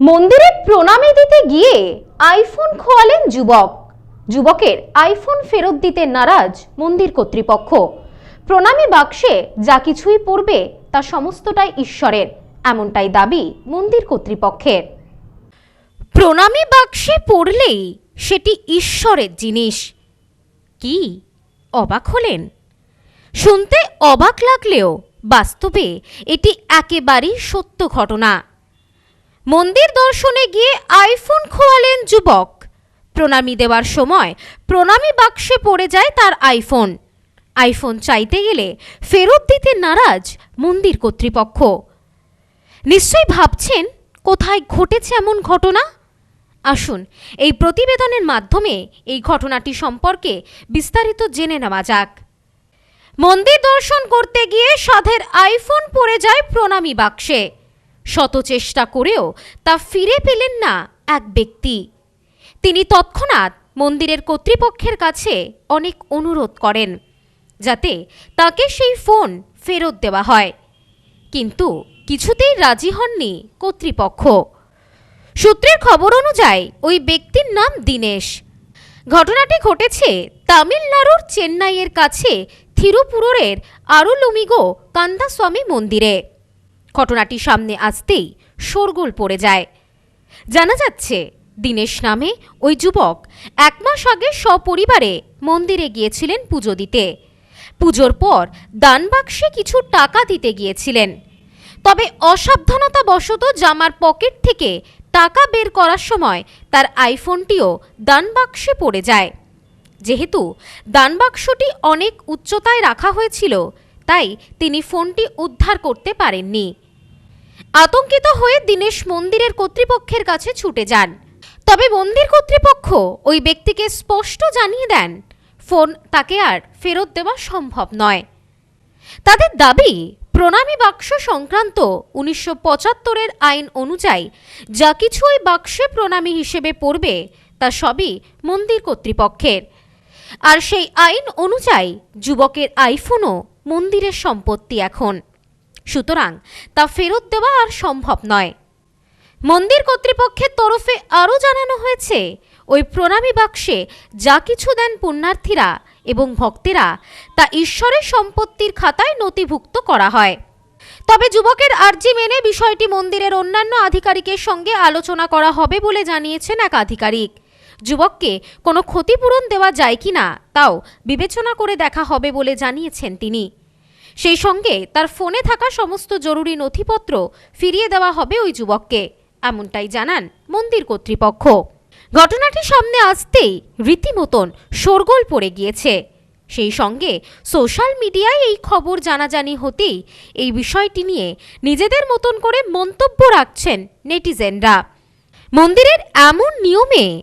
মন্দিরে প্রণামী দিতে গিয়ে আইফোন খোয়ালেন যুবক। যুবকের আইফোন ফেরত দিতে নারাজ মন্দির কর্তৃপক্ষ। প্রণামী বাক্সে যা কিছুই পড়বে তা সমস্তটাই ঈশ্বরের, এমনটাই দাবি মন্দির কর্তৃপক্ষের। প্রণামী বাক্সে পড়লেই সেটি ঈশ্বরের জিনিস। কি? অবাক হলেন? শুনতে অবাক লাগলেও বাস্তবে এটি একেবারেই সত্য ঘটনা। মন্দির দর্শনে গিয়ে আইফোন খোয়ালেন যুবক। প্রণামী দেওয়ার সময় প্রণামী বাক্সে পড়ে যায় তার আইফোন। আইফোন চাইতে গেলে ফেরত দিতে নারাজ মন্দির কর্তৃপক্ষ। নিশ্চয়ই ভাবছেন, কোথায় ঘটেছে এমন ঘটনা? আসুন, এই প্রতিবেদনের মাধ্যমে এই ঘটনাটি সম্পর্কে বিস্তারিত জেনে নেওয়া যাক। মন্দির দর্শন করতে গিয়ে সাধের আইফোন পড়ে যায় প্রণামী বাক্সে। শত চেষ্টা করেও তা ফিরে পেলেন না এক ব্যক্তি। তিনি তৎক্ষণাৎ মন্দিরের কর্তৃপক্ষের কাছে অনেক অনুরোধ করেন, যাতে তাকে সেই ফোন ফেরত দেওয়া হয়। কিন্তু কিছুতেই রাজি হননি কর্তৃপক্ষ। সূত্রের খবর অনুযায়ী ওই ব্যক্তির নাম দীনেশ। ঘটনাটি ঘটেছে তামিলনাড়ুর চেন্নাইয়ের কাছে থিরুপুরের আরুলুমিগো কান্দাস্বামী মন্দিরে। ঘটনাটি সামনে আসতেই শোরগোল পড়ে যায়। জানা যাচ্ছে, দীনেশ নামে ওই যুবক এক মাস আগে সপরিবারে মন্দিরে গিয়েছিলেন পুজো দিতে। পুজোর পর দানবাক্সে কিছু টাকা দিতে গিয়েছিলেন। তবে অসাবধানতা বশত জামার পকেট থেকে টাকা বের করার সময় তার আইফোনটিও দানবাক্সে পড়ে যায়। যেহেতু দানবাক্সটি অনেক উচ্চতায় রাখা হয়েছিল তাই তিনি ফোনটি উদ্ধার করতে পারেননি। আতঙ্কিত হয়ে দীনেশ মন্দিরের কর্তৃপক্ষের কাছে ছুটে যান। তবে মন্দির কর্তৃপক্ষ ওই ব্যক্তিকে স্পষ্ট জানিয়ে দেন, ফোন তাকে আর ফেরত দেওয়া সম্ভব নয়। তাদের দাবি, প্রণামী বাক্স সংক্রান্ত উনিশশো পঁচাত্তরের আইন অনুযায়ী যা কিছু ওই বাক্সে প্রণামী হিসেবে পড়বে, তা সবই মন্দির কর্তৃপক্ষের। আর সেই আইন অনুযায়ী যুবকের আইফোনও মন্দিরের সম্পত্তি এখন। সুতরাং তা ফেরত দেওয়া আর সম্ভব নয়। মন্দির কর্তৃপক্ষের তরফে আরও জানানো হয়েছে, ওই প্রণামী বাক্সে যা কিছু দেন পুণ্যার্থীরা এবং ভক্তেরা, তা ঈশ্বরের সম্পত্তির খাতায় নথিভুক্ত করা হয়। তবে যুবকের আর্জি মেনে বিষয়টি মন্দিরের অন্যান্য আধিকারিকের সঙ্গে আলোচনা করা হবে বলে জানিয়েছেন এক আধিকারিক। যুবককে কোনো ক্ষতিপূরণ দেওয়া যায় কিনা তাও বিবেচনা করে দেখা হবে বলে জানিয়েছেন তিনি। সেই সঙ্গে তার ফোনে থাকা সমস্ত জরুরি নথিপত্র ফিরিয়ে দেওয়া হবে ওই যুবককে। এমনটাই জানান মন্দির কর্তৃপক্ষ। ঘটনাটি সামনে আসতেই রীতিমতন শোরগোল পড়ে গিয়েছে। সেই সঙ্গে সোশ্যাল মিডিয়ায় এই খবর জানাজানি হতেই এই বিষয়টি নিয়ে নিজেদের মতন করে মন্তব্য রাখছেন নেটিজেনরা। মন্দিরের এমন নিয়মে